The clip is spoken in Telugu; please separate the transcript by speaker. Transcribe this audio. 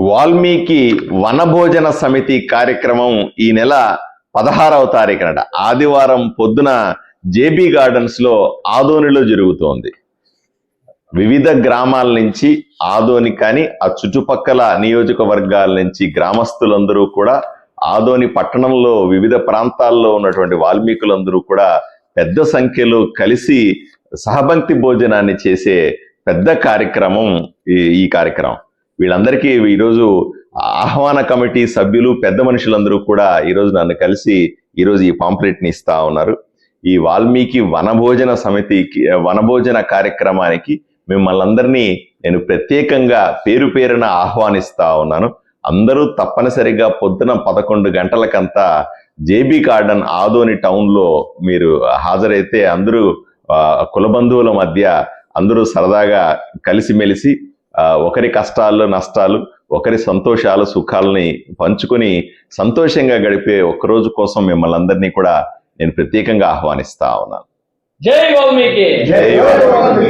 Speaker 1: వాల్మీకి వనభోజన సమితి కార్యక్రమం ఈ నెల పదహారవ తారీఖునట. ఆదివారం పొద్దున జేబీ గార్డెన్స్లో ఆదోనిలో జరుగుతోంది. వివిధ గ్రామాల నుంచి ఆదోని కానీ ఆ చుట్టుపక్కల నియోజకవర్గాల నుంచి గ్రామస్తులందరూ కూడా ఆదోని పట్టణంలో వివిధ ప్రాంతాల్లో ఉన్నటువంటి వాల్మీకులందరూ కూడా పెద్ద సంఖ్యలో కలిసి సహబంక్తి భోజనాన్ని చేసే పెద్ద కార్యక్రమం ఈ- ఈ కార్యక్రమం. వీళ్ళందరికీ ఈరోజు ఆహ్వాన కమిటీ సభ్యులు పెద్ద మనుషులందరూ కూడా ఈరోజు నన్ను కలిసి ఈరోజు ఈ పాంప్లెట్ని ఇస్తా ఉన్నారు. ఈ వాల్మీకి వనభోజన సమితికి వనభోజన కార్యక్రమానికి మిమ్మల్ని అందరినీ నేను ప్రత్యేకంగా పేరు పేరున ఆహ్వానిస్తా ఉన్నాను. అందరూ తప్పనిసరిగా పొద్దున పదకొండు గంటలకంతా జేబీ గార్డెన్ ఆదోని టౌన్లో మీరు హాజరైతే అందరూ కులబంధువుల కుల బంధువుల మధ్య అందరూ సరదాగా కలిసిమెలిసి ఒకరి కష్టాలు నష్టాలు ఒకరి సంతోషాలు సుఖాలని పంచుకొని సంతోషంగా గడిపే ఒక రోజు కోసం మిమ్మల్ని అందరినీ కూడా నేను ప్రత్యేకంగా ఆహ్వానిస్తా ఉన్నాను
Speaker 2: జై వాల్మీకి
Speaker 1: జై వాల్మీకి.